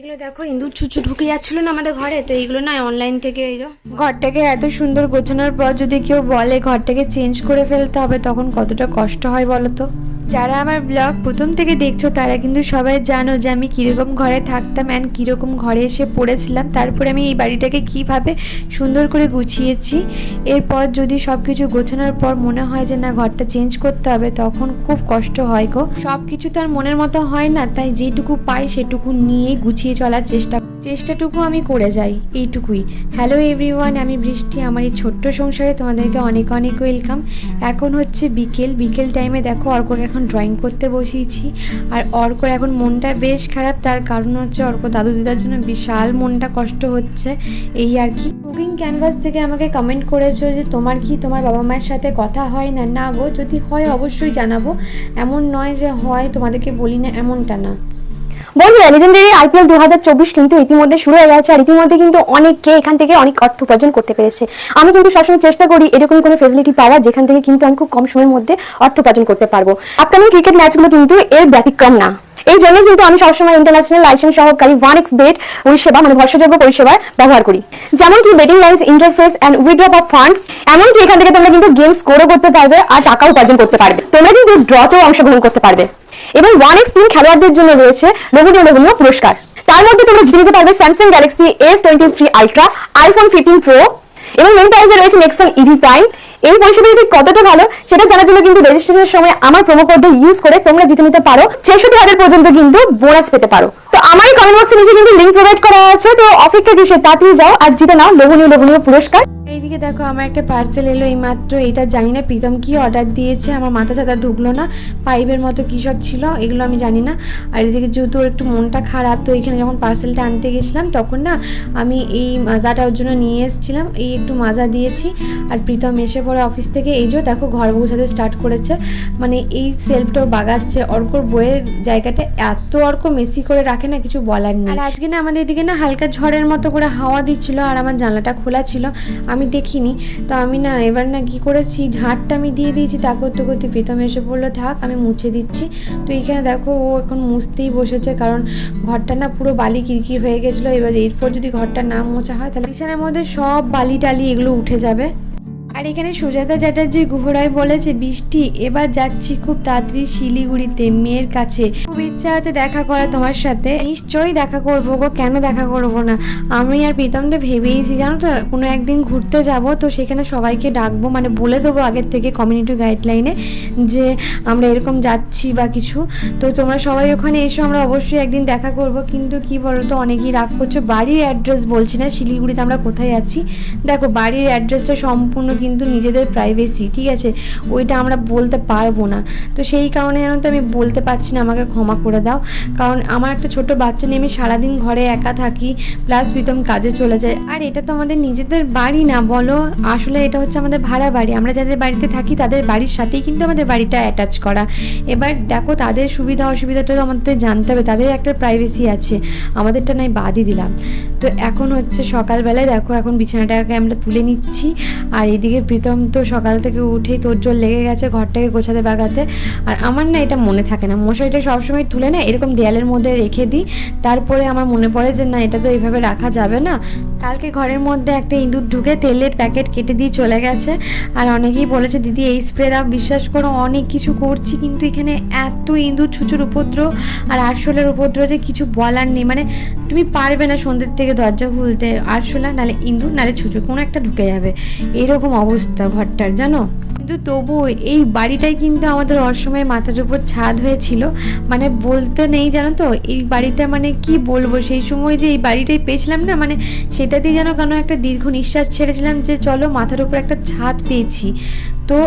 এইগুলো দেখো ইন্দুর চুচু ঢুকে যাচ্ছিল না আমাদের ঘরে, তো এইগুলো না অনলাইন থেকে এই ঘরটাকে এত সুন্দর গোছানোর পর যদি কেউ বলে ঘরটাকে চেঞ্জ করে ফেলতে হবে, তখন কতটা কষ্ট হয় বলো তো? যারা আমার ব্লগ প্রথম থেকে দেখছ, তারা কিন্তু সবাই জানো যে আমি কীরকম ঘরে থাকতাম অ্যান্ড কীরকম ঘরে এসে পড়েছিলাম। তারপরে আমি এই বাড়িটাকে কীভাবে সুন্দর করে গুছিয়েছি। এরপর যদি সব কিছু গোছানোর পর মনে হয় যে না, ঘরটা চেঞ্জ করতে হবে, তখন খুব কষ্ট হয় গো। সব কিছু তার মনের মতো হয় না, তাই যেটুকু পাই সেটুকু নিয়ে গুছিয়ে চলার চেষ্টা। চেষ্টাটুকু আমি করে যাই, এইটুকুই। হ্যালো এভরিওয়ান আমি বৃষ্টি, আমার এই ছোট্ট সংসারে তোমাদেরকে অনেক অনেক ওয়েলকাম এখন হচ্ছে বিকেল বিকেল টাইমে দেখো অর্ক এখন ড্রয়িং করতে বসিয়েছি। আর অর্ক এখন মনটা বেশ খারাপ, তার কারণ হচ্ছে অর্ক দাদু দিদার জন্য বিশাল মনটা কষ্ট হচ্ছে। এই আর কি। কুকিং ক্যানভাস থেকে আমাকে কমেন্ট করেছ যে, তোমার কি তোমার বাবা মায়ের সাথে কথা হয় না? না গো, যদি হয় অবশ্যই জানাব। এমন নয় যে হয়, তোমাদেরকে বলি না, এমনটা না। বন্ধুরা লেজেন্ডারি আইপিএল দু হাজার চব্বিশ কিন্তু ইতিমধ্যে শুরু হয়ে গেছে, আর ইতিমধ্যে কিন্তু অনেকে এখান থেকে অনেক অর্থ উপার্জন করতে পেরেছে। আমি কিন্তু সবসময় চেষ্টা করি এরকম কোনো ফেসিলিটি পাওয়া যেখান থেকে কিন্তু আমি খুব কম সময়ের মধ্যে অর্থ উপার্জন করতে পারব। আপকামিং ক্রিকেট ম্যাচগুলো কিন্তু এর ব্যতিক্রম না। এই জন্য কিন্তু আমি সবসময় ইন্টারন্যাশনাল লাইসেন্স সহকারী ওয়ান এক্স বেট পরিষেবা মানে ভরসাযোগ্য পরিষেবা ব্যবহার করি। যেমন কি betting lines interface and withdrawal of funds এমনকি এখান থেকে তোমরা কিন্তু গেম স্কোরও করতে পারবে আর টাকা উপার্জন করতে পারবে। তোমরা কিন্তু ড্রতেও অংশগ্রহণ করতে পারবে। এবং ওয়ান এক্স খেলোয়াড়দের জন্য রয়েছে লোভনীয় লোভনীয় পুরস্কার। তার মধ্যে তোমরা জিতে নিতে পারবে Samsung Galaxy S twenty three ultra iPhone fifteen pro এবং মেন প্রাইজে রয়েছে নেক্সন ইভি প্রাইম এই পরিষেবাটি কতটা ভালো, সেটা জানার জন্য কিন্তু রেজিস্ট্রেশনের সময় আমার প্রোমো কোড ইউজ করে তোমরা জিতে নিতে পারো। ছেষট্টি হাজার পর্যন্ত কিন্তু বোনাস পেতে পারো। তো আমার এই কমেন্ট বক্সে নিচে কিন্তু লিঙ্ক প্রোভাইড করা আছে, তো অপেক্ষা কিসে তাড়াতাড়ি যাও আর জিতে নাও লোভনীয় লোভনীয় পুরস্কার। এইদিকে দেখো, আমার একটা পার্সেল এলো এই মাত্র এটা জানি না প্রীতম কি অর্ডার দিয়েছে, আমার মাথা চাথা ঢুকলো না পাইপের মতো কী সব ছিল, এগুলো আমি জানি না। আর এদিকে যেহেতু একটু মনটা খারাপ, তো এখানে যখন পার্সেলটা আনতে গেছিলাম, তখন না আমি এই মাজাটা ওর জন্য নিয়ে এসেছিলাম, এই একটু মাজা দিয়েছি। আর প্রীতম এসে পরে অফিস থেকে, এই যে দেখো ঘর গোছাতে স্টার্ট করেছে। মানে এই সেলফটাও বাগাচ্ছে অর্কর বইয়ের জায়গাটা এত অর্ক মেসি করে রাখে না কিছু বলার নেই। আর আজকে না আমাদের এদিকে না হালকা ঝড়ের মতো করে হাওয়া দিচ্ছিল আর আমার জানলাটা খোলা ছিল, আমি দেখিনি। তো আমি না এবার না কি করেছি ঝাঁটটা আমি দিয়ে দিয়েছি, তা করতে করতে প্রীতম এসে বলল, থাক, আমি মুছে দিচ্ছি। তো এইখানে দেখো ও এখন মুছতেই বসেছে, কারণ ঘরটা না পুরো বালি কিরকির হয়ে গেছিল। এবার এরপর যদি ঘরটা না মোছা হয়, তাহলে বিছানার মধ্যে সব বালি টালি এগুলো উঠে যাবে। আর এখানে সুজাতা চ্যাটার্জি গুহরায় বলেছে, বৃষ্টি এবার যাচ্ছি খুব তাড়াতাড়ি শিলিগুড়িতে, মেয়ের কাছে। খুব ইচ্ছা আছে দেখা করা তোমার সাথে। নিশ্চয়ই দেখা করব গো, কেন দেখা করব না? আমি আর প্রীতম তো ভেবেইছি, জানো তো, কোনো একদিন ঘুরতে যাব, তো সেখানে সবাইকে ডাকবো মানে বলে দেবো আগের থেকে কমিউনিটি গাইডলাইনে যে আমরা এরকম যাচ্ছি বা কিছু। তো তোমরা সবাই ওখানে এসো, আমরা অবশ্যই একদিন দেখা করব। কিন্তু কি বলো তো অনেকেই রাগ করছ, বাড়ির অ্যাড্রেস বলছি না, শিলিগুড়িতে আমরা কোথায় আছি? দেখো, বাড়ির অ্যাড্রেসটা সম্পূর্ণ কিন্তু নিজেদের প্রাইভেসি ঠিক আছে? ওইটা আমরা বলতে পারব না। তো সেই কারণে জানো তো আমি বলতে পারছি না, আমাকে ক্ষমা করে দাও। কারণ আমার একটা ছোট বাচ্চা নিয়ে আমি সারাদিন ঘরে একা থাকি প্লাস প্রীতম কাজে চলে যায়। আর এটা তো আমাদের নিজেদের বাড়ি না, বলো? আসলে এটা হচ্ছে আমাদের ভাড়া বাড়ি। আমরা যাদের বাড়িতে থাকি, তাদের বাড়ির সাথেই কিন্তু আমাদের বাড়িটা অ্যাটাচ করা। এবার দেখো, তাদের সুবিধা, অসুবিধাটা তো আমাদের জানতে হবে। তাদের একটা প্রাইভেসি আছে। আমাদেরটা নয় বাদই দিলাম। তো এখন হচ্ছে সকালবেলায় দেখো, এখন বিছানাটাকে আমরা তুলে নিচ্ছি। আর এদিকে প্রীতম তো সকাল থেকে উঠেই তোর জোর লেগে গেছে, ঘরটাকে গোছাতে বাগাতে। আর আমার না এটা মনে থাকে না। মশারিটা সবসময় তুলে না এরকম দেয়ালের মধ্যে রেখে দিই। তারপরে আমার মনে পড়ে যে না, এটা তো এইভাবে রাখা যাবে না। কালকে ঘরের মধ্যে একটা ইঁদুর ঢুকে তেলের প্যাকেট কেটে দিয়ে চলে গেছে। আর অনেকেই বলেছে, দিদি, এই স্প্রে দাও, বিশ্বাস করো, অনেক কিছু করছি, কিন্তু এখানে এত ইঁদুর, ছুচুর উপদ্রব আর আরশোলের উপদ্রব যে কিছু বলার নেই। মানে তুমি পারবে না সন্ধ্যের থেকে দরজা খুলতে আরশোলা, নালে ইঁদুর, নালে ছুচু কোনো একটা ঢুকে যাবে। এরকম অবস্থা ঘরটার, জানো? কিন্তু তবু এই বাড়িটাই কিন্তু আমাদের অসময়ে মাথার উপর ছাদ হয়েছিল। মানে বলতে নেই, জানো তো? এই বাড়িটা মানে কি বলব? সেই সময় যে এই বাড়িটাই পেয়েছিলাম না মানে সেটাতেই যেন কেন একটা দীর্ঘ নিঃশ্বাস ছেড়েছিলাম যে চলো মাথার উপর একটা ছাদ পেয়েছি। তো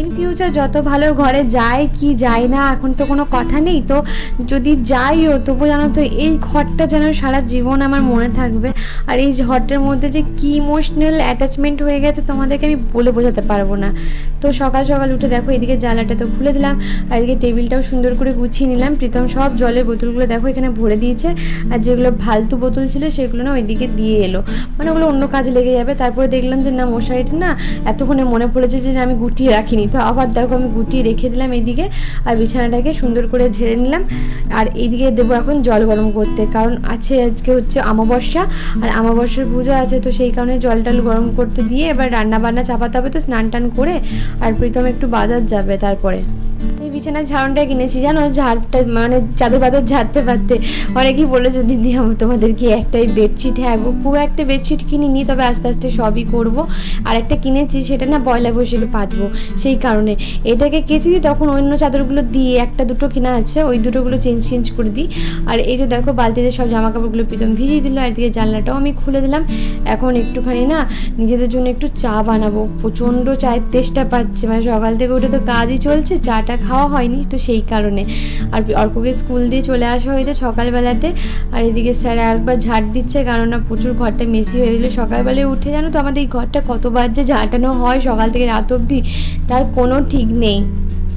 ইন ফিউচার যত ভালো ঘরে যায়, কি যায় না, এখন তো কোনো কথা নেই। তো যদি যাইও, তবু জানো তো, এই ঘরটা যেন সারা জীবন আমার মনে থাকবে। আর এই ঘরটার মধ্যে যে কি ইমোশনাল অ্যাটাচমেন্ট হয়ে গেছে, তোমাদেরকে আমি বলে বোঝাতে পারব না। তো সকাল সকাল উঠে দেখো, এদিকে জানলাটা তো খুলে দিলাম, আর এদিকে টেবিলটাও সুন্দর করে গুছিয়ে নিলাম। প্রীতম সব জলের বোতলগুলো দেখো, এখানে ভরে দিয়েছে। আর যেগুলো ফালতু বোতল ছিল, সেগুলো না ওইদিকে দিয়ে এলো। মানে ওগুলো অন্য কাজে লেগে যাবে। তারপরে দেখলাম যে, না, মশারিটা না এতক্ষণে মনে পড়েছে যে আমি গুটিয়ে রাখিনি। তো আবার দেখো আমি গুটিয়ে রেখে দিলাম এইদিকে আর বিছানাটাকে সুন্দর করে ঝেড়ে নিলাম। আর এইদিকে দেবো এখন জল গরম করতে, কারণ আছে আজকে হচ্ছে অমাবস্যা, আর অমাবস্যার পুজো আছে, তো সেই কারণে জল টল গরম করতে দিয়ে এবার রান্না বান্না চাপাতে হবে, তো স্নান টান করে, আর প্রীতম একটু বাজার যাবে তারপরে। এই বিছানার ঝাড়নটা কিনেছি, জানো? ঝাড়টা মানে চাদর বাদর ঝাড়তে পারতে। অনেকেই বলেছে, দিদি, আমি তোমাদেরকে একটাই বেডশিট হ্যাঁ গো, খুব একটা বেডশিট কিনিনি, তবে আস্তে আস্তে সবই করব। আর একটা কিনেছি, সেটা না পয়লা বৈশাখে পাতবো, সেই কারণে। এটাকে কেচে দিই তখন অন্য চাদরগুলো দিয়ে একটা দুটো কিনা আছে, ওই দুটোগুলো চেঞ্জ চেঞ্জ করে দিই। আর এই যে দেখো, বালতিতে সব জামা কাপড়গুলো প্রীতম ভিজিয়ে দিল, আর এদিকে জানলাটাও আমি খুলে দিলাম। এখন একটুখানি না নিজেদের জন্য একটু চা বানাবো। প্রচণ্ড চায়ের তেষ্টা পাচ্ছে মানে সকাল থেকে উঠে তো কাজই চলছে চাটা খাওয়া হয়নি তো সেই কারণে। আর অর্ককে স্কুল দিয়ে চলে আসা হয়েছে সকালবেলাতে। আর এদিকে স্যার একবার ঝাড় দিচ্ছে কারণ না প্রচুর ঘরটা মেসি হয়ে গেছিল সকালবেলায় উঠে জানো তো আমাদের এই ঘরটা কতবার যে ঝাঁটানো হয় সকাল থেকে রাত অবধি, তার কোনো ঠিক নেই।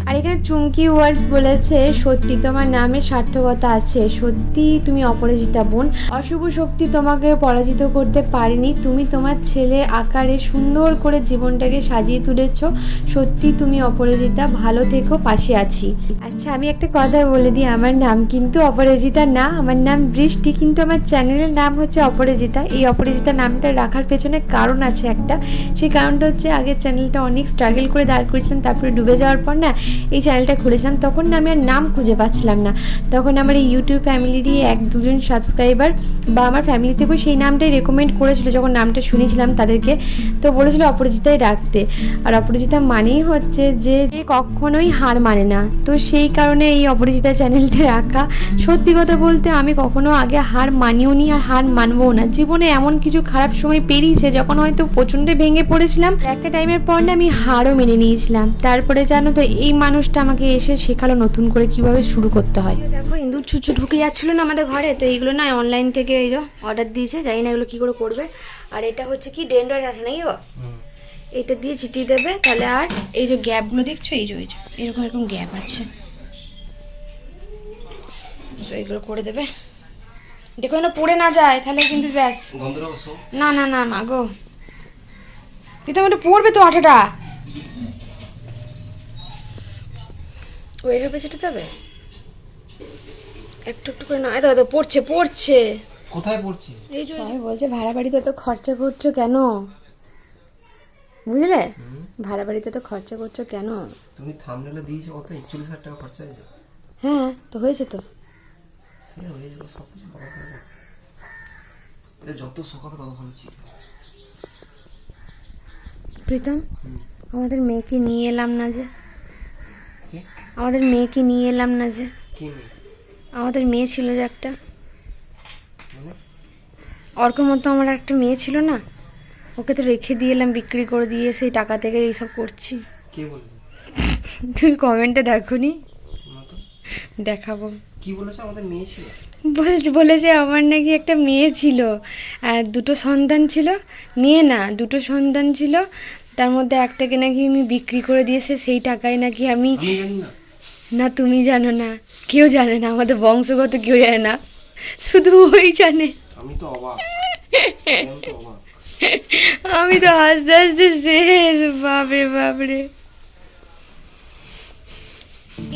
আর এখানে চুমকি ওয়ার্ল্ড বলেছে, সত্যি তোমার নামে সার্থকতা আছে। সত্যি তুমি অপরাজিতা বোন। অশুভ শক্তি তোমাকে পরাজিত করতে পারেনি। তুমি তোমার ছেলে আকারে সুন্দর করে জীবনটাকে সাজিয়ে তুলেছ। সত্যি তুমি অপরাজিতা। ভালো থেকো, পাশে আছি। আচ্ছা আমি একটা কথা বলে দিই। আমার নাম কিন্তু অপরাজিতা না। আমার নাম বৃষ্টি, কিন্তু আমার চ্যানেলের নাম হচ্ছে অপরাজিতা। এই অপরাজিতা নামটা রাখার পেছনে কারণ আছে একটা। সেই কারণটা হচ্ছে আগের চ্যানেলটা অনেক স্ট্রাগল করে দাঁড় করেছিলাম তারপরে ডুবে যাওয়ার পর না এই চ্যানেলটা খুলেছিলাম, তখন না আমি আর নাম খুঁজে পাচ্ছিলাম না। তখন আমার এই ইউটিউব ফ্যামিলিরই এক দুজন সাবস্ক্রাইবার বা আমার ফ্যামিলি থেকেও সেই নামটাই রেকমেন্ড করেছিল, যখন নামটা শুনেছিলাম তাদেরকে। তো বলেছিল অপরাজিতাই রাখতে। আর অপরাজিতা মানেই হচ্ছে যে কখনোই হার মানে না। তো সেই কারণে এই অপরাজিতা চ্যানেলটা রাখা। সত্যি কথা বলতে আমি কখনো আগে হার মানিও নি আর হার মানবো না। জীবনে এমন কিছু খারাপ সময় পেরিয়েছে, যখন হয়তো প্রচণ্ড ভেঙে পড়েছিলাম। একটা টাইমের পর না আমি হারও মেনে নিয়েছিলাম। তারপরে জানো তো, এই মানুষটা আমাকে এসে শেখালো নতুন করে কীভাবে শুরু করতে হয়। দেখো ইন্দুর ছুচু ঢুকে যাচ্ছিল না আমাদের ঘরে তো এইগুলো না অনলাইন থেকে এই যে অর্ডার দিয়েছে জানি না এগুলো কী করে করবে। আর এটা হচ্ছে কি ডেন্ড্রয়েড আঠা নাকি গো? এইটা দিয়ে ছিটিয়ে দেবে তাহলে আর এই যে গ্যাপগুলো দেখছ এই যে এই যে এরকম এরকম গ্যাপ আছে। তো এগুলো করে দেবে। দেখো না পড়ে না যায় তাহলে কিন্তু ব্যাস। না না না না গো। প্রীতম এটা পড়বে তো আঠাটা ও এভাবে সেটা যাবে? একটু একটু করে না দেখো, পড়ছে পড়ছে। কোথায় পড়ছি? এই যে আমি বলছে ভাড়া বাড়িতে তো খরচা করছ কেন? বুঝলে? ভাড়া বাড়িতে তো খরচা করছ কেন? তুমি থামনেলে দিয়েছ কত? একচল্লিশ হাজার টাকা খরচা হয়েছে। হ্যাঁ তো হয়েছে তো। হয়ে যাবে সব কিছু ভালো এটা যত সকালে তত ভালো ছিল। প্রীতম আমাদের মেয়েকে নিয়ে এলাম না যে। আমাদের মেয়েকে নিয়ে এলাম না যে। কি আমাদের মেয়ে ছিল যে একটা। মানে? অর্কর মতো আমার একটা মেয়ে ছিল না। ওকে তো রেখে দিয়ে এলাম বিক্রি করে দিয়ে সেই টাকা থেকে এইসব করছি। কে বলেছে? তুমি কমেন্টে দেখো নি দেখাবো। কি বলেছে আমাদের মেয়ে ছিল? বলছে বলেছে আমার নাকি একটা মেয়ে ছিল। আর দুটো সন্তান ছিল। মেয়ে না দুটো সন্তান ছিল। তার মধ্যে একটাকে নাকি আমি বিক্রি করে দিয়েছে সেই টাকায় নাকি আমি না। তুমি জানো না কেউ জানে না আমাদের বংশগত কেউ জানে না শুধু ওই জানে। আমি তো আমি তো অবাক। আমি তো হাসতে হাসতে শেষ বাপরে বাপরে।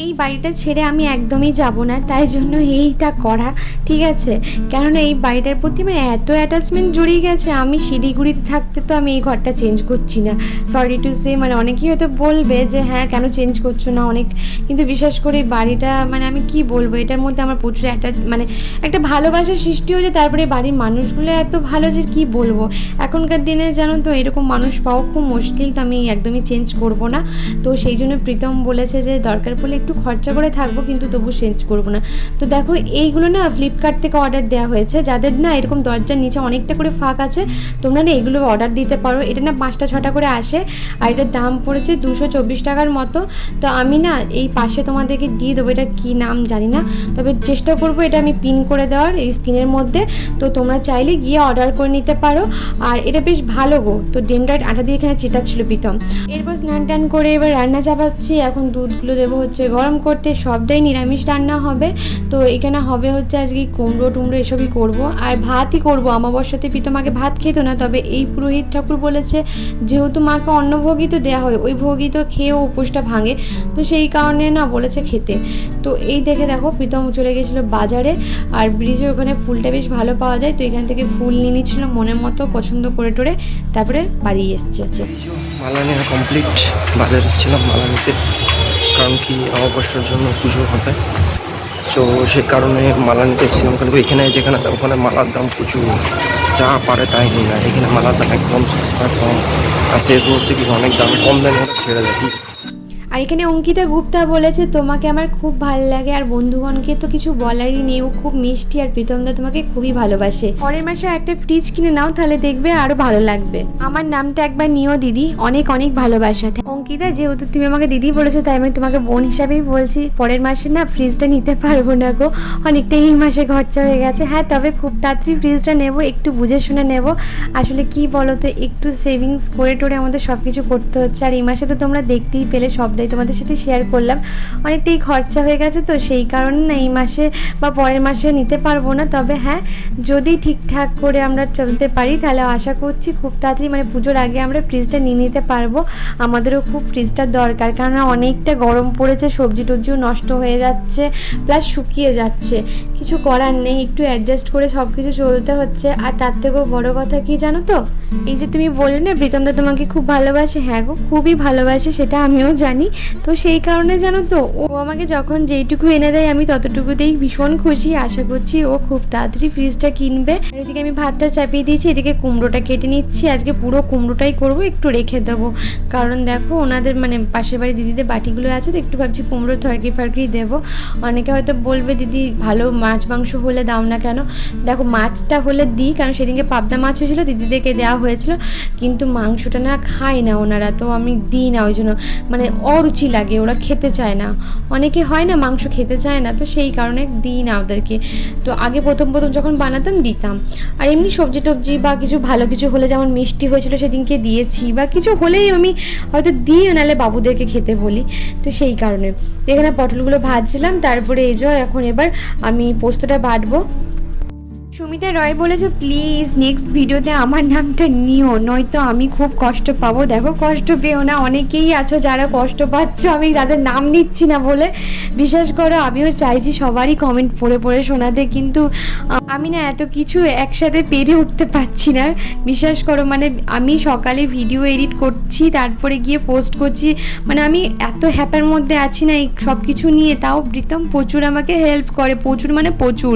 এই বাড়িটা ছেড়ে আমি একদমই যাব না, তাই জন্য এইটা করা, ঠিক আছে? কেননা এই বাড়িটার প্রতি আমার এত অ্যাটাচমেন্ট জড়িয়ে গেছে, আমি শিলিগুড়িতে থাকতে তো আমি এই ঘরটা চেঞ্জ করছি না। সরি টু সে মানে অনেকেই হয়তো বলবে যে হ্যাঁ কেন চেঞ্জ করছ না? অনেক, কিন্তু বিশেষ করে এই বাড়িটা মানে আমি কি বলব, এটার মধ্যে আমার প্রচুর অ্যাটাচ মানে একটা ভালোবাসার সৃষ্টি হয়েছে, তারপরে বাড়ির মানুষগুলো এত ভালো যে কি বলব? এখনকার দিনে জানো তো, এরকম মানুষ পাওয়া খুব মুশকিল, তো আমি একদমই চেঞ্জ করব না। তো সেই জন্য প্রীতম বলেছে যে, দরকার পড়লে একটু খরচা করে থাকব, কিন্তু তবু চেঞ্জ করব না। তো দেখো, এইগুলো না ফ্লিপকার্ট থেকে অর্ডার দেওয়া হয়েছে। যাদের না এরকম দরজার নিচে অনেকটা করে ফাঁক আছে, তোমরা না এগুলো অর্ডার দিতে পারো। এটা না পাঁচটা ছটা করে আসে, আর এটার দাম পড়েছে দুশো চব্বিশ টাকার মতো। তো আমি না এই পাশে তোমাদেরকে দিয়ে দেবো, এটা কী নাম জানি না। তবে চেষ্টা করব এটা আমি পিন করে দেওয়ার এই স্ক্রিনের মধ্যে। তো তোমরা চাইলে গিয়ে অর্ডার করে নিতে পারো। আর এটা বেশ ভালো গো। তো ডেন্ড্রয়েড আটা দিয়ে এখানে চেটাচ্ছিল প্রীতম। এরপর স্নান টান করে এবার রান্না চাপাচ্ছি। এখন দুধগুলো দেবো হচ্ছে হচ্ছে গরম করতে সবটাই নিরামিষ রান্না হবে। তো এখানে হবে হচ্ছে আজকে কুমড়ো টুমড়ো এসবই করব। আর ভাতই করব। অমাবস্যাতে পিতো মাকে ভাত খেত না, তবে এই পুরোহিত ঠাকুর বলেছে, যেহেতু মাকে অন্নভোগই তো দেওয়া হয়, ওই ভোগই তো খেয়েও উপোসটা ভাঙে। তো সেই কারণে না বলেছে খেতে। তো এই দেখে দেখো প্রীতম চলে গেছিল বাজারে, আর ব্রিজে ওখানে ফুলটা বেশ ভালো পাওয়া যায়। তো এখান থেকে ফুল নিয়ে নিচ্ছিল মনের মতো, পছন্দ করে টোরে। তারপরে বাড়ি এসছে। এই যে মালা নেওয়া কমপ্লিট বাজারে ছিলাম মালা নিতে কারণ কি আমার অমাবস্যার জন্য পুজো হবে। তো সে কারণে মালা নিতে এসেছিলাম কিন্তু এখানে যেখানে ওখানে মালার দাম প্রচুর। যা পারে তাই নিয়ে এখানে মালার দাম একদম সস্তা কম। আর শেষ মুহূর্তে কি অনেক দাম কম দামে ছেড়ে কি আর এখানে অঙ্কিতা গুপ্তা বলেছে, তোমাকে আমার খুব ভালো লাগে আর বন্ধুগণকে তো কিছু বলারই নেই। ও খুব মিষ্টি আর প্রীতমদা তোমাকে খুবই ভালোবাসে। পরের মাসে একটা ফ্রিজ কিনে নাও, তাহলে দেখবে আরও ভালো লাগবে। আমার নামটা একবার নিও দিদি, অনেক অনেক ভালোবাসা। অঙ্কিতা, যেহেতু তুমি আমাকে দিদি বলেছ, তাই আমি তোমাকে বোন হিসাবেই বলছি। পরের মাসে না ফ্রিজটা নিতে পারব না গো। অনেকটা এই মাসে খরচা হয়ে গেছে। হ্যাঁ তবে খুব তাড়াতাড়ি ফ্রিজটা নেব, একটু বুঝে শুনে নেব। আসলে কি বলো তো একটু সেভিংস করে টোরে আমাদের সব কিছু করতে হচ্ছে। আর এই মাসে তো তোমরা দেখতেই পেলে সবটাই। তোমাদের সাথে শেয়ার করলাম। অনেকটাই খরচা হয়ে গেছে তো, সেই কারণে না এই মাসে বা পরের মাসে নিতে পারব না। তবে হ্যাঁ যদি ঠিকঠাক করে আমরা চলতে পারি, তাহলে আশা করছি খুব তাড়াতাড়ি মানে পুজোর আগে আমরা ফ্রিজটা নিয়ে নিতে পারব। আমাদেরও খুব ফ্রিজটার দরকার কারণ অনেকটা গরম পড়েছে, সবজি টবজিও নষ্ট হয়ে যাচ্ছে প্লাস শুকিয়ে যাচ্ছে। কিছু করার নেই, একটু অ্যাডজাস্ট করে সব কিছু চলতে হচ্ছে। আর তার থেকেও বড় কথা কি জানো তো? এই যে তুমি বললে না প্রীতমদা তোমাকে খুব ভালোবাসে হ্যাঁ গো, খুবই ভালোবাসে, সেটা আমিও জানি। তো সেই কারণে জানো তো, ও আমাকে যখন যেইটুকু এনে দেয় আমি ততটুকুতেই ভীষণ খুশি। আশা করছি ও খুব তাড়াতাড়ি ফ্রিজটা কিনবে। এদিকে আমি ভাতটা চাপিয়ে দিয়েছি, এদিকে কুমড়োটা কেটে নিচ্ছি। আজকে পুরো কুমড়োটাই করব, একটু রেখে দেবো। কারণ দেখো, ওনাদের মানে পাশের বাড়ি দিদিদের বাটিগুলো আছে তো, একটু ভাবছি কুমড়োর তরকারি ফারকারি দেবো। অনেকে হয়তো বলবে, দিদি, ভালো মাছ, মাংস হলে দাও না কেন? দেখো, মাছটা হলে দিই, কারণ সেদিনকে পাবদা মাছ হয়েছিল, দিদিদেরকে দেওয়া হয়েছিল। কিন্তু মাংসটা না খায় না ওনারা, তো আমি দিই না ওই জন্য। মানে অরুচি লাগে, ওরা খেতে চায় না। অনেকে হয় না মাংস খেতে চায় না, তো সেই কারণে দিই না ওদেরকে। তো আগে প্রথম প্রথম যখন বানাতাম, দিতাম। আর এমনি সবজি টবজি বা কিছু ভালো কিছু হলে যেমন মিষ্টি হয়েছিল সেদিনকে দিয়েছি, বা কিছু হলেই আমি হয়তো দিই নাহলে বাবুদেরকে খেতে বলি। তো সেই কারণে। এখানে পটলগুলো ভাজছিলাম তারপরে এই যে এখন এবার আমি পোস্তটা বাটবো। সুমিতা রয় বলেছ প্লিজ নেক্সট ভিডিওতে আমার নামটা নিও, নয়তো আমি খুব কষ্ট পাবো। দেখো, কষ্ট পেও না, অনেকেই আছো যারা কষ্ট পাচ্ছ, আমি তাদের নাম নিচ্ছি না বলে। বিশ্বাস করো, আমিও চাইছি সবারই কমেন্ট পড়ে পড়ে শোনাতে, কিন্তু আমি না এত কিছু একসাথে পেরে উঠতে পারছি না। বিশ্বাস করো মানে আমি সকালে ভিডিও এডিট করছি, তারপরে গিয়ে পোস্ট করছি। মানে আমি এত হ্যাপার মধ্যে আছি না, এই সব কিছু নিয়ে। তাও প্রীতম প্রচুর আমাকে হেল্প করে, প্রচুর মানে প্রচুর।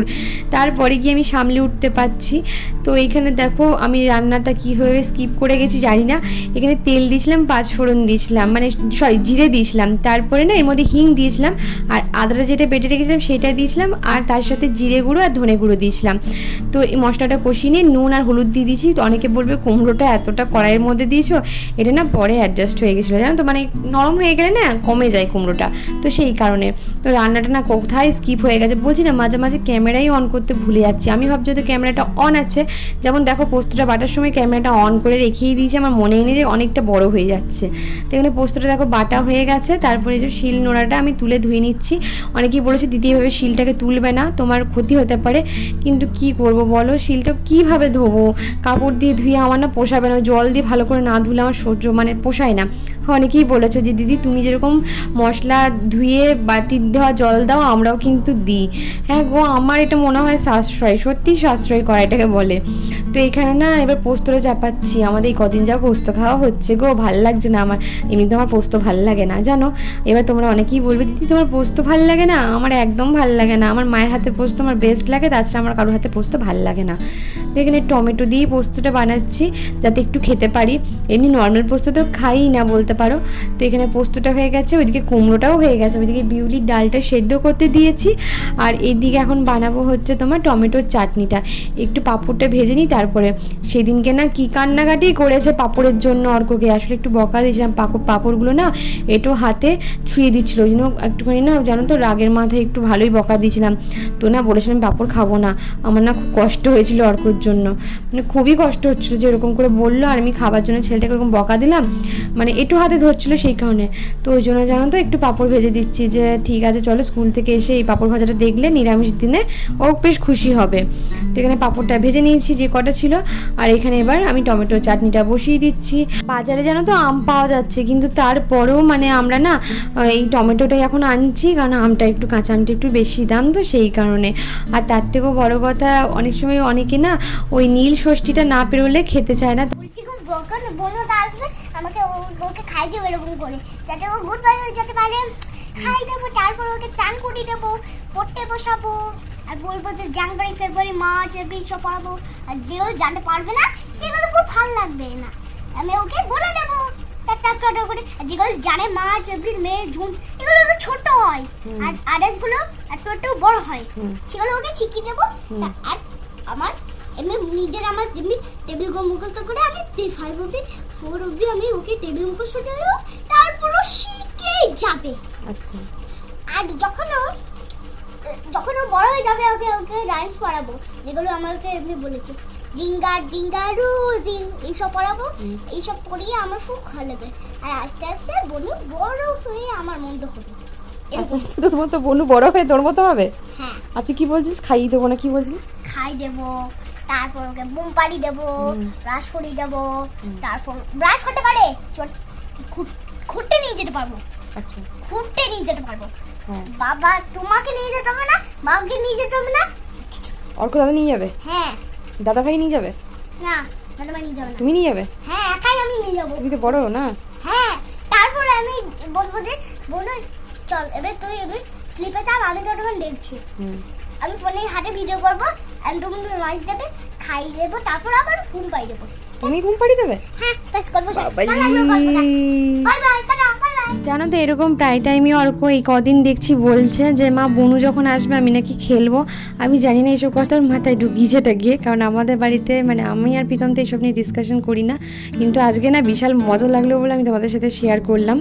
তারপরে গিয়ে আমি সামলে উঠতে পারছি। তো এইখানে দেখো আমি রান্নাটা কীভাবে স্কিপ করে গেছি জানি না। এখানে তেল দিয়েছিলাম পাঁচ ফোড়ন দিয়েছিলাম মানে সরি জিরে দিয়েছিলাম। তারপরে না এর মধ্যে হিং দিয়েছিলাম আর আদাটা যেটা বেটে রেখেছিলাম সেটা দিয়েছিলাম আর তার সাথে জিরে গুঁড়ো আর ধনে গুঁড়ো দিয়েছিলাম। তো এই মশলাটা কষিয়ে নিয়ে নুন আর হলুদ দিয়ে দিয়েছি। তো অনেকে বলবে কুমড়োটা এতটা কড়াইয়ের মধ্যে দিয়েছ, এটা না পরে অ্যাডজাস্ট হয়ে গেছিল, জানো তো? মানে নরম হয়ে গেলে না কমে যায় কুমড়োটা। তো সেই কারণে। তো রান্নাটা না কোথায় স্কিপ হয়ে গেছে, বলছি না, মাঝে মাঝে ক্যামেরাই অন করতে ভুলে যাচ্ছি। আমি ভাবছি হয়তো ক্যামেরাটা অন আছে, যেমন দেখো পোস্তটা বাটার সময় ক্যামেরাটা অন করে রেখেই দিয়েছি, আমার মনেই নেই যে অনেকটা বড় হয়ে যাচ্ছে। তো এখানে পোস্তটা দেখো বাটা হয়ে গেছে, তারপরে যে শিল নোড়াটা আমি তুলে ধুয়ে নিচ্ছি। অনেকেই বলেছে, দিদি, এভাবে শিলটাকে তুলবে না, তোমার ক্ষতি হতে পারে, কিন্তু কি করব বলো? শিলটা কীভাবে ধোবো? কাপড় দিয়ে ধুয়ে আমার না পোষাবে না, জল দিয়ে ভালো করে না ধুলে আমার সহ্য মানে পোষায় না। অনেকেই বলেছ যে, দিদি, তুমি যেরকম মশলা ধুয়ে বাটি দেওয়া জল দাও, আমরাও কিন্তু দিই। হ্যাঁ গো, আমার এটা মনে হয় সাশ্রয় সত্যি সাশ্রয় করা এটাকে বলে। তো এখানে না এবার পোস্তটা চাপাচ্ছি। আমাদের এই কদিন যা পোস্ত খাওয়া হচ্ছে গো, ভালো লাগছে না আমার। এমনিতে আমার পোস্ত ভালো লাগে না, জানো? এবার তোমরা অনেকেই বলবে, দিদি, তোমার পোস্ত ভালো লাগে না? আমার একদম ভালো লাগে না। আমার মায়ের হাতে পোস্ত আমার বেস্ট লাগে, তাছাড়া আমার কারোর হাতে পোস্ত ভালো লাগে না। তো এখানে টমেটো দিয়ে পোস্তটা বানাচ্ছি, যাতে একটু খেতে পারি। এমনি নর্মাল পোস্ত তো খাই না বলতে পারো। তো এখানে পোস্তটা হয়ে গেছে, ওইদিকে কুমড়োটাও হয়ে গেছে। ওইদিকে বিউলির ডালটা সেদ্ধ করতে দিয়েছি। আর এইদিকে এখন বানাবো হচ্ছে তোমার টমেটোর চাটনিটা। একটু পাঁপড়টা ভেজে নিই, তারপরে সেদিনকে না কি কান্নাকাটি করেছে পাঁপড়ের জন্য অর্ককে। আসলে একটু বকা দিয়েছিলাম পাঁপড় পাঁপড়গুলো না একটু হাতে ছুঁয়ে দিচ্ছিল। ওই জন্য একটুখানি না জানো তো রাগের মাথায় একটু ভালোই বকা দিয়েছিলাম। তো না বলেছিলাম পাঁপড় খাব না। আমার না খুব কষ্ট হয়েছিল অর্কর জন্য। মানে খুবই কষ্ট হচ্ছিল যে এরকম করে বলল, আর আমি খাবার জন্য ছেলেটাকে এরকম বকা দিলাম। মানে একটু হাত হাতে ধরছিল সেই কারণে। তো ওই জন্য জানো তো একটু পাঁপড় ভেজে দিচ্ছি যে, ঠিক আছে, চলো স্কুল থেকে এসে এই পাঁপড় ভাজাটা দেখলে নিরামিষ দিনে ও বেশ খুশি হবে। তো এখানে পাঁপড়টা ভেজে নিয়েছি যে কটা ছিল। আর এখানে এবার আমি টমেটো চাটনিটা বসিয়ে দিচ্ছি। বাজারে জানো তো আম পাওয়া যাচ্ছে, কিন্তু তারপরেও মানে আমরা না এই টমেটোটাই এখন আনছি, কারণ আমটা একটু কাঁচা আমটা একটু বেশি দাম তো সেই কারণে। আর তার থেকেও বড় কথা, অনেক সময় অনেকে না ওই নীল ষষ্ঠীটা না পেরোলে খেতে চায় না। আসবে আমাকে ওকে খাই দেবো এরকম করে। যাতে ও গুড বাই হয়ে যেতে পারে। খাই দেবো তারপর ওকে চান করিয়ে দেবো পড়তে বসাবো আর বলব যে জানুয়ারি ফেব্রুয়ারি মার্চ এপ্রিল সব পড়াবো। আর যেও জানতে পারবে না সেগুলো খুব ভালো লাগবে না। আমি ওকে বলে দেবো। টাক করে। আর যেগুলো জানে মার্চ এপ্রিল মে জুন এগুলো তো ছোট হয়। আর আদার্সগুলো একটু একটু বড় হয়। সেগুলো ওকে শিখিয়ে দেবো। আর এমনি নিজের আমার এমনি টেবিল মুখস্থ করে আমি ফাইভ অব্দি ফোর অব্দি আমি ওকে টেবিল মুখস্থ করে দেবো তারপর শিখেই যাবে। আচ্ছা। আর যখন ও যখন ও বড় হয়ে যাবে ওকে ওকে রাইমস পড়াবো যেগুলো আমাকে এমনি বলেছে ডিঙ্গা ডিঙ্গা রোজিন এইসব পড়াবো এইসব পড়িয়ে আমার খুব ভালো লাগবে। আর আস্তে আস্তে বলু বড় হয়ে আমার মন্দ হবে। আস্তে। আস্তে তোর মতো বনু বড় হয়ে তোর মতো হবে? হ্যাঁ। আর তুই কি বলছিস? খাইয়ে দেবো না কি বলছিস? খাই দেবো। তারপর ওকে বুম পাড়ি দেবো ব্রাশ করিয়ে দেবো তারপর ব্রাশ করতে পারে? খুঁট- নিয়ে যেতে পারব। আচ্ছা। খুঁটতে নিয়ে যেতে পারব। হ্যাঁ। বাবা তোমাকে নিয়ে যেতে হবে না? মাকে নিয়ে যেতে হবে না? অর্ক দাদা নিয়ে যাবে? হ্যাঁ। দাদা ভাই নিয়ে যাবে? না ম্যাডাম নিয়ে যাবে তুমি নিয়ে যাবে? হ্যাঁ একাই আমি নিয়ে যাব। তুমি তো বড় না? হ্যাঁ তারপরে আমি বলব যে বলো চল এবার তুই এবার স্লিপে চাপ আমি তো তখন দেখছি। হুম। আমি ফোনে হাতে ভিডিও করব আর তুমি মাছ দেবে খাই দেবো তারপর আবার ঘুম পাই দেবো। তুমি ঘুম পাড়ি দেবে? হ্যাঁ ব্যাস করব bye bye tata bye bye. জানো তো এরকম প্রায় টাইমই অর্ক এই কদিন দেখছি বলছে যে মা বনু যখন আসবে আমি নাকি খেলব। আমি জানি না এইসব কথা ওর মাথায় ঢুকিয়েছেটা গিয়ে কারণ আমাদের বাড়িতে মানে আমি আর প্রীতম তো এইসব নিয়ে ডিসকাশন করি না। কিন্তু আজকে না বিশাল মজা লাগল বলে আমি তোমাদের সাথে শেয়ার করলাম।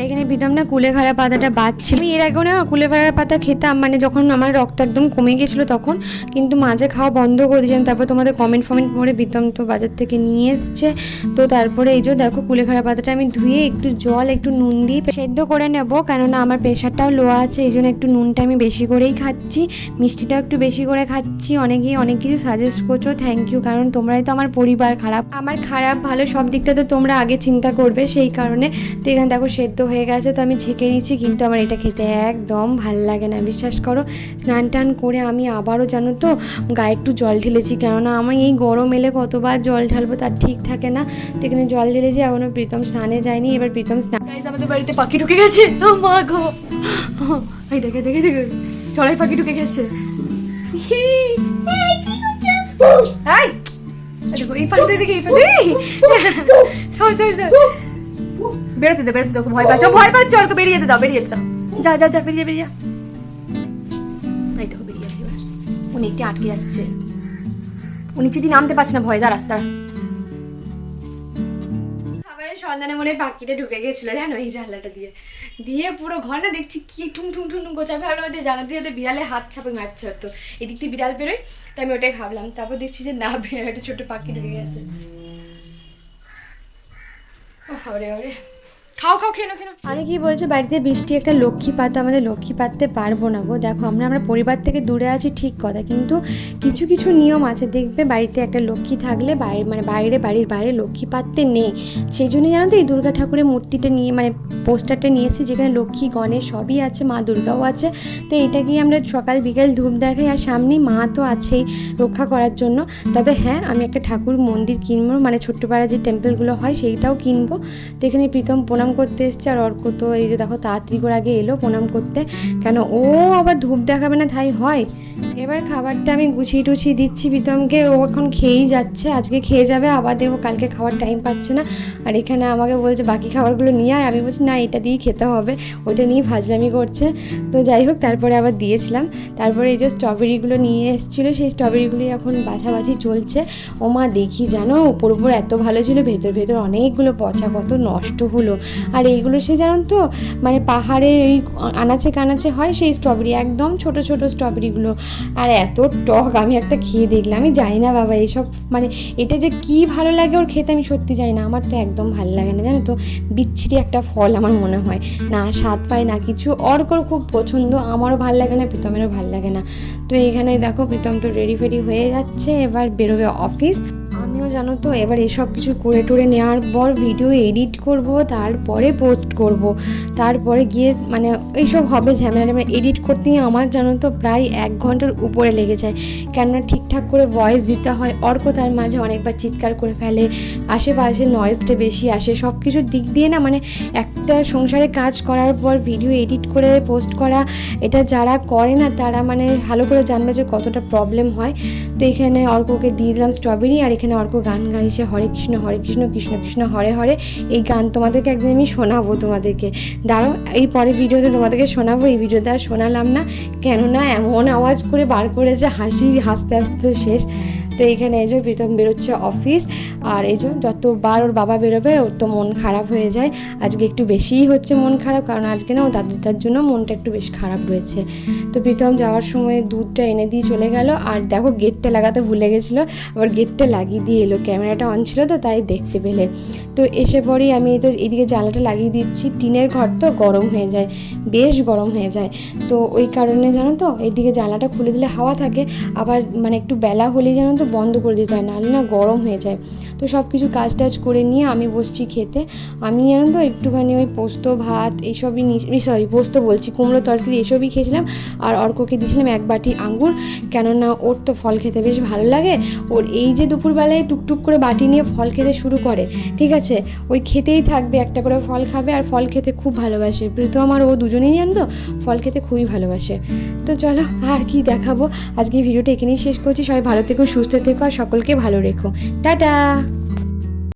আর এখানে প্রীতম না কুলেখাড়া পাতাটা বাঁচছিল আমি এর আগেও না কুলেখাড়া পাতা খেতাম মানে যখন আমার রক্ত একদম কমে গেছিল তখন, কিন্তু মাঝে খাওয়া বন্ধ করে দিয়েছিলাম। তারপর তোমাদের কমেন্ট ফমেন্ট পড়ে প্রীতম তো বাজার থেকে নিয়ে এসছে। তো তারপরে এই যে দেখো কুলেখাড়া পাতাটা আমি ধুয়ে একটু জল, একটু নুন দিয়ে সেদ্ধ করে নেব, কেননা আমার প্রেশারটাও লো আছে, এই জন্য একটু নুনটা আমি বেশি করেই খাচ্ছি। মিষ্টিটাও একটু বেশি করে খাচ্ছি। অনেকেই অনেক কিছু সাজেস্ট করছ থ্যাংক ইউ কারণ তোমরাই তো আমার পরিবার খারাপ। আমার খারাপ, ভালো সব দিকটা তো তোমরা আগে চিন্তা করবে, সেই কারণে। তো এখানে দেখো সেদ্ধ হয়ে গেছে, তো আমি ছেঁকে নিচ্ছি, কিন্তু আমার এটা খেতে একদম ভালো লাগে না। বিশ্বাস করো, স্নান টান করে আমি আবারও জানো তো গায়ে একটু জল ঢেলেছি, কেননা আমি এই গরম এলে কতবার জল ঢালবো তার ঠিক থাকে না। তো এখানে জল ঢেলেছি, এখনও প্রীতম স্নানে যায়নি, এবার প্রীতম স্নান আমাদের বাড়িতে পাখি ঢুকে গেছে। ও মা দেখে দেখে চড়াই পাখি ঢুকে গেছে। এই দেখো, এই পাখি দেখে, এই পাখি সর সর সর। বেরোতে বেরোতে ভয় পাচ্ছ ভয় পাচ্ছ বেরিয়ে যেতে দাও, বেরিয়ে যেতে দাও। যা যা যা, বেরিয়ে বেরিয়ে। এই দেখো, বেরিয়ে। ও নিচে আটকে যাচ্ছে। নিচে দিয়ে নামতে পারছে না, ভয়, দাঁড়া দাঁড়া। সন্ধানে মনে পাখিটা ঢুকে গেছিল, জানো, এই জানলাটা দিয়ে। দিয়ে পুরো ঘর না দেখছি কি ঠুম ঠুম ঠুম ঠুম গোছা ভাবলাম যে জানলা দিয়ে হয়তো বিড়ালে হাত ছাপে মারছে হতো এদিক দিয়ে বিড়াল বেরোয়, তাই আমি ওটাই ভাবলাম। তারপর দেখছি যে না বেরোয় একটা ছোট পাখি ঢুকে গেছে। ও খাবারে খাবারে খাও খাও নাও অনেকেই বলছে, বাড়িতে বৃষ্টি একটা লক্ষ্মী পাতো, আমাদের লক্ষ্মী পাততে পারব না গো। দেখো, আমরা আমরা পরিবার থেকে দূরে আছি, ঠিক কথা। কিন্তু কিছু কিছু নিয়ম আছে, দেখবে বাড়িতে একটা লক্ষ্মী থাকলে বাইরে মানে বাইরে, বাড়ির বাইরে লক্ষ্মী পাততে নেই। সেই জন্যই জানো তো এই দুর্গা ঠাকুরের মূর্তিটা নিয়ে মানে পোস্টারটা নিয়েছি যেখানে লক্ষ্মী, গণেশ সবই আছে, মা দুর্গাও আছে। তো এটা গিয়ে আমরা সকাল বিকেল ধূপ দেখাই, আর সামনেই মা তো আছেই রক্ষা করার জন্য। তবে হ্যাঁ আমি একটা ঠাকুর মন্দির কিনবো মানে ছোট্টপাড়া যে টেম্পলগুলো হয়, সেইটাও কিনবো। তো এখানে প্রীতম প্রণাম করতে এসছে আর অর্ক তো এই যে দেখো তাড়াতাড়ি করে আগে এলো প্রণাম করতে। কেন ও আবার ধূপ দেখাবে না? তাই হয়। এবার খাবারটা আমি গুছিয়ে টুছিয়ে দিচ্ছি প্রীতমকে। ও এখন খেয়েই যাচ্ছে, আজকে খেয়ে যাবে, আবার দেবো কালকে খাওয়ার টাইম পাচ্ছে না। আর এখানে আমাকে বলছে, বাকি খাবারগুলো নিয়ে আয়। আমি বলছি, না, এটা দিয়েই খেতে হবে। ওইটা নিয়ে ভাজলামি করছে। তো যাই হোক, তারপরে আবার দিয়েছিলাম। তারপরে এই যে স্ট্রবেরিগুলো নিয়ে এসেছিল, সেই স্ট্রবেরিগুলি এখন বাছাবাছি চলছে। ও মা, দেখি, জানো? উপর উপর এত ভালো ছিল, ভেতর ভেতর অনেকগুলো পচা, কত নষ্ট হলো। আর এইগুলো সে, জানেন তো মানে পাহাড়ের এই আনাচে কানাচে হয়, সেই স্ট্রবেরি একদম ছোট ছোট স্ট্রবেরিগুলো আর এত টক, আমি একটা খেয়ে দেখলাম, আমি জানি না বাবা এইসব মানে এটা যে কি ভালো লাগে ওর খেতে, আমি সত্যি জানি না, আমার তো একদম ভালো লাগে না, জানো তো? বিচ্ছিরি একটা ফল আমার মনে হয়। না স্বাদ পায় না কিছু অর্কর খুব পছন্দ, আমারও ভালো লাগে না, প্রীতমেরও ভালো লাগে না। তো এখানে দেখো, প্রীতম তো রেডি ফেডি হয়ে যাচ্ছে, এবার বেরোবে অফিস জানো তো? এবার এসব কিছু করে টোরে নেওয়ার পর ভিডিও এডিট করব, তারপরে পোস্ট করব। তারপরে গিয়ে মানে এইসব হবে ঝামেলা মানে এডিট করতেই আমার জানো তো প্রায় এক ঘণ্টার উপরে লেগে যায়। কেননা ঠিকঠাক করে ভয়েস দিতে হয়, অর্ক তার মাঝে অনেকবার চিৎকার করে ফেলে, আশেপাশে নয়েজটা বেশি আসে সব কিছুর দিক দিয়ে না মানে একটা সংসারে কাজ করার পর ভিডিও এডিট করে পোস্ট করা, এটা যারা করে না তারা মানে ভালো করে জানবে যে কতটা প্রবলেম হয়। তো এখানে অর্ককে দিয়ে দিলাম স্ট্রবেরি আর এখানে অর্ক গান গাইছে, হরে কৃষ্ণ হরে কৃষ্ণ কৃষ্ণ কৃষ্ণ, হরে হরে। এই গান তোমাদেরকে একদিন আমি শোনাবো তোমাদেরকে। দাঁড়ো, এই পরের ভিডিওতে তোমাদেরকে শোনাবো, এই ভিডিওতে আর শোনালাম না। কেননা এমন আওয়াজ করে বার করেছে, হাসি হাসতে হাসতে তো শেষ। তো এখানে এই যে প্রীতম বেরোচ্ছে অফিস আর এই যে যতবার ওর বাবা বেরোবে ওর তো মন খারাপ হয়ে যায়। আজকে একটু বেশিই হচ্ছে মন খারাপ, কারণ আজকে না ও দাদু দাদার জন্য মনটা একটু বেশ খারাপ রয়েছে। তো প্রীতম যাওয়ার সময় দুধটা এনে দিয়ে চলে গেল, আর দেখো গেটটা লাগাতে ভুলে গেছিল, আবার গেটটা লাগিয়ে দিয়ে এলো ক্যামেরাটা অন ছিল তো তাই দেখতে পেলে। তো এসে পরেই আমি তো এদিকে জ্বালাটা লাগিয়ে দিচ্ছি, টিনের ঘর তো গরম হয়ে যায়, বেশ গরম হয়ে যায়। তো ওই কারণে জানো তো এইদিকে জানলাটা খুলে দিলে হাওয়া থাকে, আবার মানে একটু বেলা হলেই জানো তো বন্ধ করে দিতে হয়, নাহলে না গরম হয়ে যায়। তো সব কিছু কাজ টাজ করে নিয়ে আমি বসছি খেতে। আমি জানো তো একটুখানি ওই পোস্ত, ভাত এইসবই নিয়ে সরি পোস্ত বলছি, কুমড়ো তরকারি এসবই খেয়েছিলাম আর অর্ককে দিয়েছিলাম এক বাটি আঙ্গুর। কেননা ওর তো ফল খেতে বেশ ভালো লাগে। ওর এই যে দুপুরবেলায় টুকটুক করে বাটি নিয়ে ফল খেতে শুরু করে, ঠিক আছে? ওই খেতেই থাকবে, একটা করে ফল খাবে আর ফল খেতে খুব ভালোবাসে। প্রীতম আর ও দুজনেই জানতো ফল খেতে খুবই ভালোবাসে। তো চলো আর কি দেখাবো? আজকে ভিডিওটা এখানেই শেষ করছি। সবাই ভালো থেকো, সুস্থ থেকো আর সকলকে ভালো রেখো। টাটা!